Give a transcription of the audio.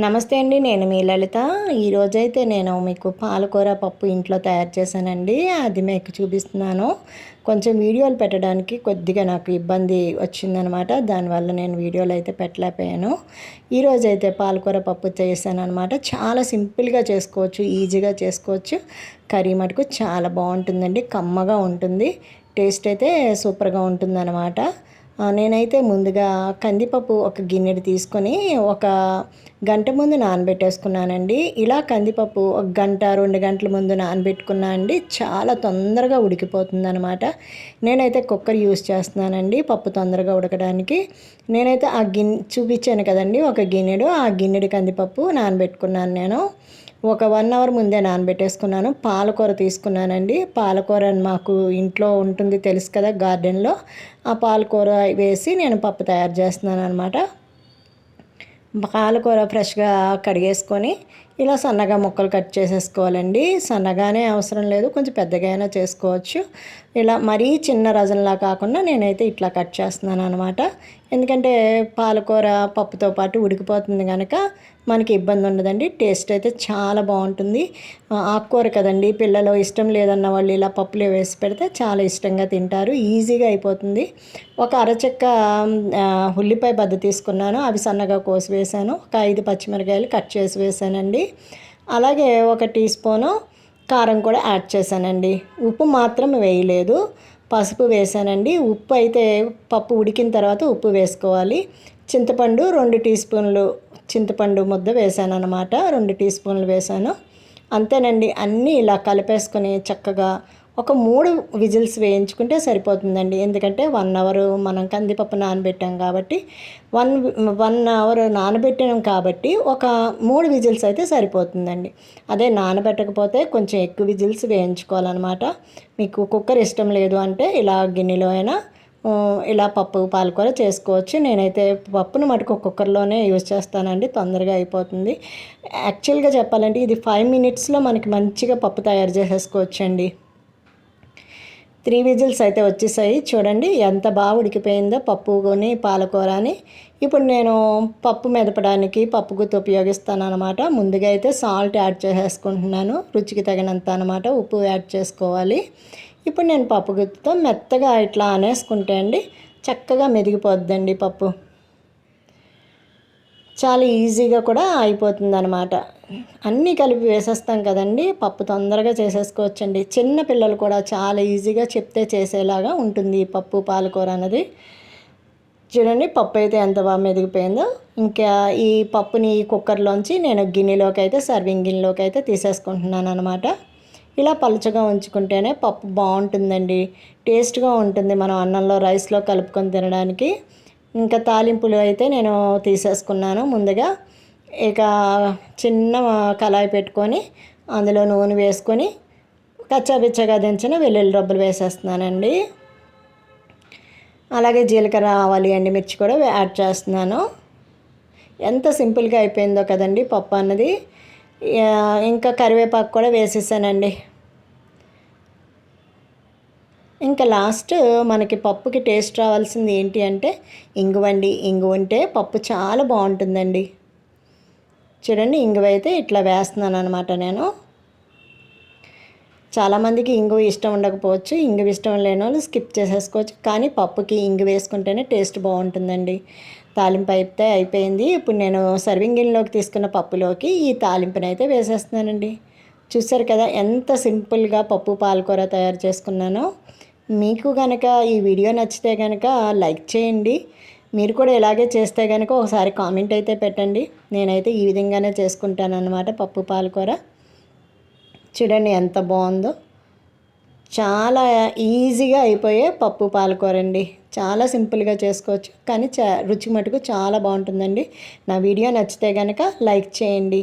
నమస్తే అండి నేను మీ లలిత. ఈరోజైతే నేను మీకు పాలకూర పప్పు ఇంట్లో తయారు చేశానండి. అది మీకు చూపిస్తున్నాను. కొంచెం వీడియోలు పెట్టడానికి కొద్దిగా నాకు ఇబ్బంది వచ్చిందనమాట. దానివల్ల నేను వీడియోలు అయితే పెట్టలేకపోయాను. ఈరోజు అయితే పాలకూర పప్పు చేశాను అనమాట చాలా సింపుల్గా చేసుకోవచ్చు ఈజీగా చేసుకోవచ్చు. కర్రీ మటుకు చాలా బాగుంటుందండి కమ్మగా ఉంటుంది. టేస్ట్ అయితే సూపర్గా ఉంటుందన్నమాట నేనైతే ముందుగా కందిపప్పు ఒక గిన్నెడు తీసుకొని ఒక గంట ముందు నానబెట్టేసుకున్నానండి. ఇలా కందిపప్పు ఒక గంట రెండు గంటల ముందు నానబెట్టుకున్నా అండి చాలా తొందరగా ఉడికిపోతుంది అనమాట నేనైతే కుక్కర్ యూస్ చేస్తున్నానండి పప్పు తొందరగా ఉడకడానికి. నేనైతే ఆ గిన్నె చూపించాను కదండి ఒక గిన్నెడు. ఆ గిన్నెడు కందిపప్పు నానబెట్టుకున్నాను నేను. ఒక వన్ అవర్ ముందే నానబెట్టేసుకున్నాను. పాలకూర తీసుకున్నానండి. పాలకూర మాకు ఇంట్లో ఉంటుంది తెలుసు కదా గార్డెన్లో. ఆ పాలకూర వేసి నేను పప్పు తయారు చేస్తున్నాను అనమాట పాలకూర ఫ్రెష్గా కడిగేసుకొని ఇలా సన్నగా ముక్కలు కట్ చేసేసుకోవాలండి. సన్నగానే అవసరం లేదు. కొంచెం పెద్దగా అయినా చేసుకోవచ్చు. ఇలా మరీ చిన్న రజంలా కాకుండా నేనైతే ఇట్లా కట్ చేస్తున్నాను అనమాట ఎందుకంటే పాలకూర పప్పుతో పాటు ఉడికిపోతుంది కనుక మనకి ఇబ్బంది ఉండదండి. టేస్ట్ అయితే చాలా బాగుంటుంది. ఆకుకూర కదండి పిల్లలు ఇష్టం లేదన్న వాళ్ళు ఇలా పప్పులు వేసి పెడితే చాలా ఇష్టంగా తింటారు. ఈజీగా అయిపోతుంది. ఒక అరచెక్క ఉల్లిపాయ బద్ద తీసుకున్నాను. అవి సన్నగా కోసి వేసాను. ఒక ఐదు పచ్చిమిరకాయలు కట్ చేసి వేసానండి. అలాగే ఒక టీ స్పూను కారం కూడా యాడ్ చేశానండి. ఉప్పు మాత్రం వేయలేదు. పసుపు వేసానండి ఉప్పు అయితే పప్పు ఉడికిన తర్వాత ఉప్పు వేసుకోవాలి. చింతపండు రెండు టీ స్పూన్లు చింతపండు ముద్ద వేసాను అనమాట రెండు టీ స్పూన్లు వేసాను అంతేనండి. అన్నీ ఇలా కలిపేసుకొని చక్కగా ఒక మూడు విజిల్స్ వేయించుకుంటే సరిపోతుందండి. ఎందుకంటే వన్ అవర్ మనం కందిపప్పు నానబెట్టాం కాబట్టి వన్ వన్ అవర్ నానబెట్టాం కాబట్టి ఒక మూడు విజిల్స్ అయితే సరిపోతుందండి. అదే నానబెట్టకపోతే కొంచెం ఎక్కువ విజిల్స్ వేయించుకోవాలన్నమాట. మీకు కుక్కర్ ఇష్టం లేదు అంటే ఇలా గిన్నెలో అయినా ఇలా పప్పు పాలకూర చేసుకోవచ్చు. నేనైతే పప్పును మటుకు కుక్కర్లోనే యూజ్ చేస్తానండి. తొందరగా అయిపోతుంది. యాక్చువల్గా చెప్పాలంటే ఇది ఫైవ్ మినిట్స్లో మనకి మంచిగా పప్పు తయారు చేసేసుకోవచ్చండి. త్రీ విజిల్స్ అయితే వచ్చేసాయి. చూడండి ఎంత బాగా ఉడికిపోయిందో పప్పు కొని పాలకూర అని ఇప్పుడు నేను పప్పు మెదపడానికి పప్పు గుత్తి ఉపయోగిస్తాను అనమాట ముందుగా అయితే సాల్ట్ యాడ్ చేసేసుకుంటున్నాను. రుచికి తగినంత అనమాట ఉప్పు యాడ్ చేసుకోవాలి. ఇప్పుడు నేను పప్పు గుత్తితో మెత్తగా ఇట్లా అనేసుకుంటే అండి చక్కగా మెదిగిపోద్దండి పప్పు. చాలా ఈజీగా కూడా అయిపోతుంది అనమాట అన్నీ కలిపి వేసేస్తాం కదండి. పప్పు తొందరగా చేసేసుకోవచ్చండి. చిన్న పిల్లలు కూడా చాలా ఈజీగా చెప్తే చేసేలాగా ఉంటుంది ఈ పప్పు పాలకూర అన్నది చూడండి పప్పు అయితే ఎంత బాగా మెదిగిపోయిందో. ఇంకా ఈ పప్పుని ఈ కుక్కర్లోంచి నేను గిన్నెలోకి అయితే సర్వింగ్ గిన్నెలోకి అయితే తీసేసుకుంటున్నాను అనమాట ఇలా పలుచగా ఉంచుకుంటేనే పప్పు బాగుంటుందండి. టేస్ట్గా ఉంటుంది మనం అన్నంలో రైస్లో కలుపుకొని తినడానికి. ఇంకా తాలింపులు అయితే నేను తీసేసుకున్నాను ముందుగా. ఇక చిన్న కళాయి పెట్టుకొని అందులో నూనె వేసుకొని కచ్చాపిచ్చగా దించిన వెల్లుల్లి రబ్బలు వేసేస్తున్నానండి. అలాగే జీలకర్ర ఆవాలి అండి మిర్చి కూడా యాడ్ చేస్తున్నాను. ఎంత సింపుల్గా అయిపోయిందో కదండి పప్పు అన్నది. ఇంకా కరివేపాకు కూడా వేసేసానండి. ఇంకా లాస్ట్ మనకి పప్పుకి టేస్ట్ రావాల్సింది ఏంటి అంటే ఇంగువండి. ఇంగు ఉంటే పప్పు చాలా బాగుంటుందండి. చూడండి ఇంగువ అయితే ఇట్లా వేస్తున్నాను అనమాట నేను. చాలామందికి ఇంగు ఇష్టం ఉండకపోవచ్చు ఇంగు ఇష్టం లేని వాళ్ళు స్కిప్ చేసేసుకోవచ్చు కానీ పప్పుకి ఇంగు వేసుకుంటేనే టేస్ట్ బాగుంటుందండి. తాలింపు అయితే అయిపోయింది. ఇప్పుడు నేను సర్వింగ్ గిన్నెలోకి తీసుకున్న పప్పులోకి ఈ తాలింపుని అయితే వేసేస్తున్నానండి. చూసారు కదా ఎంత సింపుల్గా పప్పు పాలకూర తయారు చేసుకున్నానో. మీకు కనుక ఈ వీడియో నచ్చితే కనుక లైక్ చేయండి. మీరు కూడా ఇలాగే చేస్తే కనుక ఒకసారి కామెంట్ అయితే పెట్టండి. నేనైతే ఈ విధంగానే చేసుకుంటాను అనమాట పప్పు పాలకూర చూడండి ఎంత బాగుందో. చాలా ఈజీగా అయిపోయే పప్పు పాలకూర అండి. చాలా సింపుల్గా చేసుకోవచ్చు. కానీ చ రుచి మటుకు చాలా బాగుంటుందండి. నా వీడియో నచ్చితే కనుక లైక్ చేయండి.